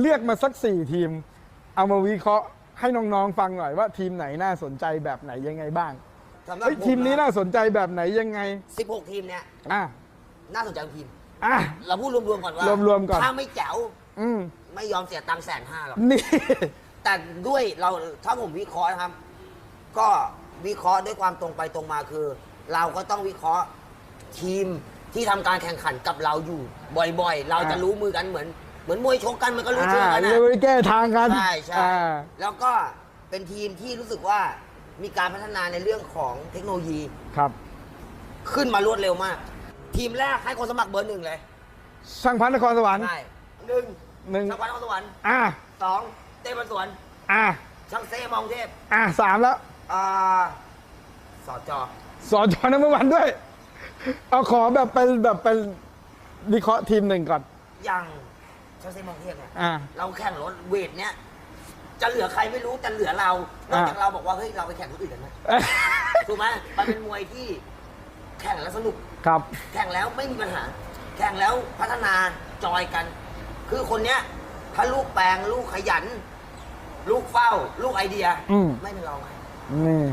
เลือกมาสักสี่ทีม เอามาวิเคราะห์ให้น้องๆฟังหน่อยว่าทีมไหนน่าสนใจแบบไหนยังไงบ้างสำหรับเฮ้ยผทีมนี้ะน่าสนใจแบบไหนยังไง 16 ทีมเนี่ย อะน่าสนใจทุกทีม อะ เราพูดรวมๆก่อนว่ารวมๆก่อน ถ้าไม่แจ๋วอืมไม่ยอมเสียตังค์แสนห้าหรอก นี่ แต่ด้วยเราถ้าผมวิเคราะห์นะครับ ก็วิเคราะห์ด้วยความตรงไปตรงมาคือ เราก็ต้องวิเคราะห์ทีมที่ทำการแข่งขันกับเราอยู่ บ่อยๆ เราจะอ่ารู้มือกันเหมือน เหมือนมวยชกกันมันก็รู้ชื่ออ่ากันเลนะยไปแก้ทางกันใช่ใช่อ่า แล้วก็เป็นทีมที่รู้สึกว่ามีการพัฒนาในเรื่องของเทคโนโลยีครับ ขึ้นมารวดเร็วมาก ทีมแรกให้คนสมัครเบอร์หนึ่งเลยช่างพันนครสวรรค์ ใช่หนึ่งหนึ่ง ช่างวันนครสวรรค์อะสองเต้บันสวนอะช่างเซ่มองเทพอะสามแล้ว อ่าสอจอสอนจอนัมวันด้วย เอาขอแบบเป็นแบบเป็นวิเคราะห์ทีมหนึ่งก่อน อย่าง ช่างเซ่มองเทพเนี่ยอ่า เราแข่งรถเวทเนี่ยจะเหลือใครไม่รู้แต่เหลือเรานอกจากเราบอกว่าเฮ้ยเราไปแข่งคนอื่นกันไหมถูกไหมมันเป็นมวยที่แข่งแล้วสนุก ครับ แข่งแล้วไม่มีปัญหา แข่งแล้วพัฒนาจอยกัน คือคนเนี้ย ถ้าลูกแปลงลูกขยัน ลูกเฝ้า ลูกไอเดีย อืม ไม่เป็นรองใครนี่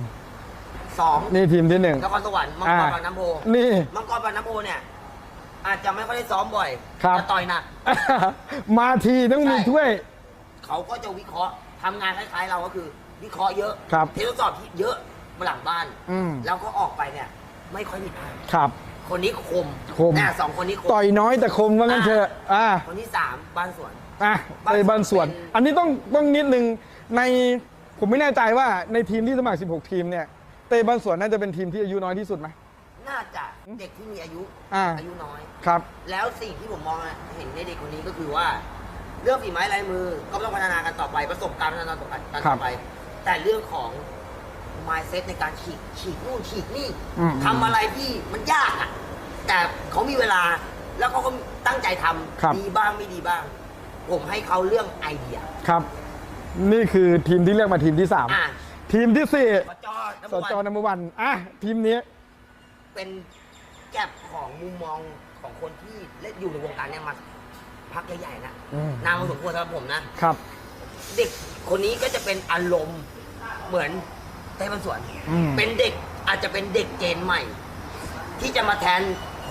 สองนี่ทีมที่หนึ่งนครสวรรค์มังกรอ่าปากน้ำโพนี่ มังกรปากน้ำโพเนี่ย อาจจะไม่ค่อยได้ซ้อมบ่อยครับแต่ต่อยหนัก มาทีต้องมีใช่ถ้วย เขาก็จะวิเคราะห์ทำงานคล้ายๆเราก็คือ วิเคราะห์เยอะครับเทสทดสอบที่เยอะมาหลังบ้านอืม แล้วก็ออกไปเนี่ย ไม่ค่อยผิดพลาดครับ คนนี้คมคมเนี่ยสองคนนี้คม ต่อยน้อยแต่คมว่างั้นเถอะอ่า คนที่สามบ้านสวน อะบ้านไปบ้านสวนเป็นอันนี้ต้องต้องนิดนึงในผมไม่แน่ใจว่าในทีมที่สมัคร 16 ทีมเนี่ยเตบ้านสวนน่าจะเป็นทีมที่อายุน้อยที่สุดไหม น่าจะเด็กที่มีอายุอ่าอายุน้อย ครับ แล้วสิ่งที่ผมมองอะเห็นในเด็กคนนี้ก็คือว่า เรื่องฝีไม้ลายมือก็ต้องพัฒนากันต่อไปประสบการณ์พัฒนาต่อไปกันครัต่บอไป แต่เรื่องของ mindset ในการฉีกฉีกนู่นฉีกนี่อืม ทำอะไรที่มันยากอะแต่เขามีเวลาแล้วเขาก็ตั้งใจทำครับ ดีบ้างไม่ดีบ้าง ผมให้เขาเรื่องไอเดีย ครับ นี่คือทีมที่เลือกมาทีมที่ อะ 3 ทีมที่สจ4สจนันัมวันอะ ทีมนี้ เป็นแก็บของมุมมองของคนที่เล่นอยู่ในวงการเนี่ยมาพักใหญ่ๆนะอืมนานพอสมควรสำหรับผมนะ ครับ เด็กคนนี้ก็จะเป็นอารมณ์เหมือนเต้บันสวน อืม เป็นเด็กอาจจะเป็นเด็กเจนใหม่ ที่จะมาแทน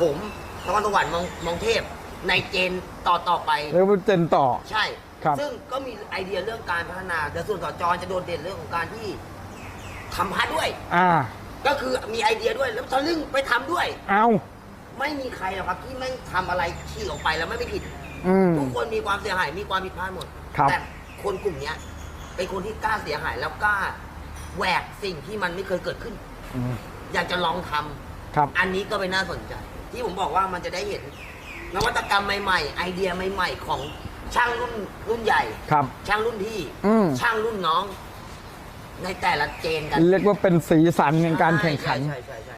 ผมนครสวรรค์มองมองเทพในเจนต่อต่อไป เรียกว่าเจนต่อ ใช่ ครับ ซึ่งก็มีไอเดียเรื่องการพัฒนาแต่ส่วนต่อจอจะโดดเด่นเรื่องของการที่ทำพัดด้วย อ่า ก็คือมีไอเดียด้วยแล้วทะลึ่งไปทำด้วย เอาไม่มีใครหรอกครับที่แม่งทำอะไรที่ออกไปแล้วไม่ไม่ผิด อืม ทุกคนมีความเสียหายมีความผิดพลาดหมด ครับ แต่คนกลุ่มเนี้ยเป็นคนที่กล้าเสียหายแล้วกล้าแหวกสิ่งที่มันไม่เคยเกิดขึ้น อืมอยากจะลองทำครับ อันนี้ก็เป็นน่าสนใจ ที่ผมบอกว่ามันจะได้เห็น นวัตกรรมใหม่ๆ ไอเดียใหม่ ๆ ของช่างรุ่นรุ่นใหญ่ ครับ ช่างรุ่นพี่อืม ช่างรุ่นน้อง ในแต่ละเจนกัน เรียกว่าเป็นสีสันในการแข่งขัน ใช่ใช่ใช่